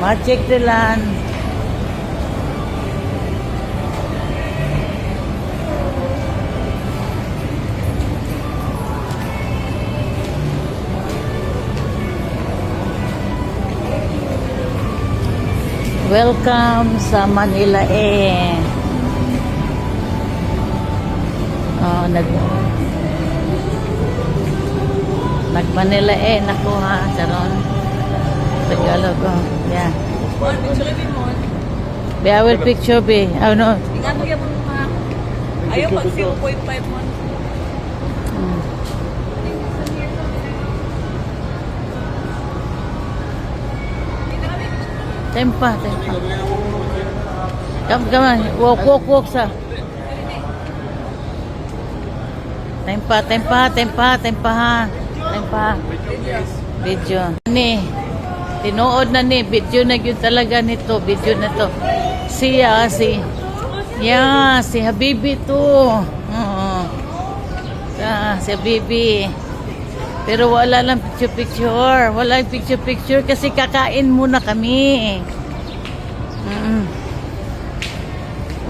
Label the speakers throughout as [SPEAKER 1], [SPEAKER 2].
[SPEAKER 1] Magic Dilan. Welcome sa Manila eh. Oh, nag Nag Manila eh nako ha charon. Tagalog oh. Yeah.
[SPEAKER 2] Mon, picture ni Mon.
[SPEAKER 1] Be, I will picture be. Oh no.
[SPEAKER 2] Ingat mo yung mga... Ayaw pag 0.5 Mon.
[SPEAKER 1] Mm. Tempa, tempa. Come, come on. Walk, walk, walk sa. Tempa, tempa, tempa, tempa ha. Tempa. Video. Ni, tinuod na ni. Video na yun talaga nito. Video na to. Siya, si... Yeah, si Habibi to. Oo. Ah, si Habibi. Pero wala lang picture-picture. Wala picture-picture kasi kakain muna kami. Mm.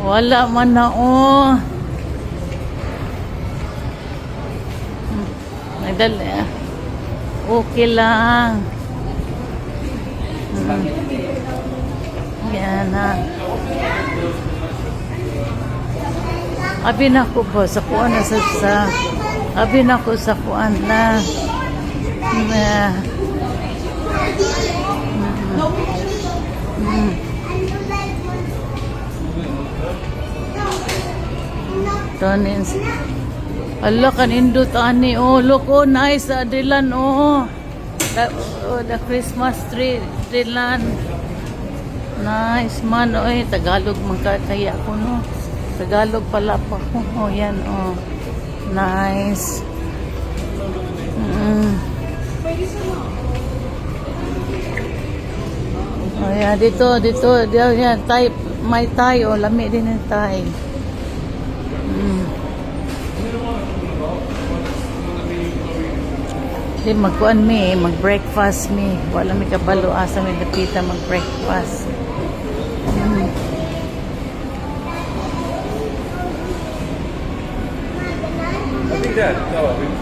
[SPEAKER 1] Wala man na oh. Mm. Nagdala. Okay lang. Mm. Yan na. Abi na ko ba sa kuan na sa, sa abi na ko sa kuan na na Mm. Tonins. Ala kan indot ani oh look oh nice adilan oh. The, oh, the Christmas tree Adilan. Nice man oy Tagalog man ka kaya ko no. Tagalog pala pa ko. Oh yan oh. Nice. Mm. Oh yeah, dito, dito, dito, yan, tay, may tay, oh, lami din yung tay. Mm. Di magkuan mi, mag-breakfast mi. Wala mi kabalo asa mi dapita mag-breakfast. Mm.
[SPEAKER 3] I think that, no,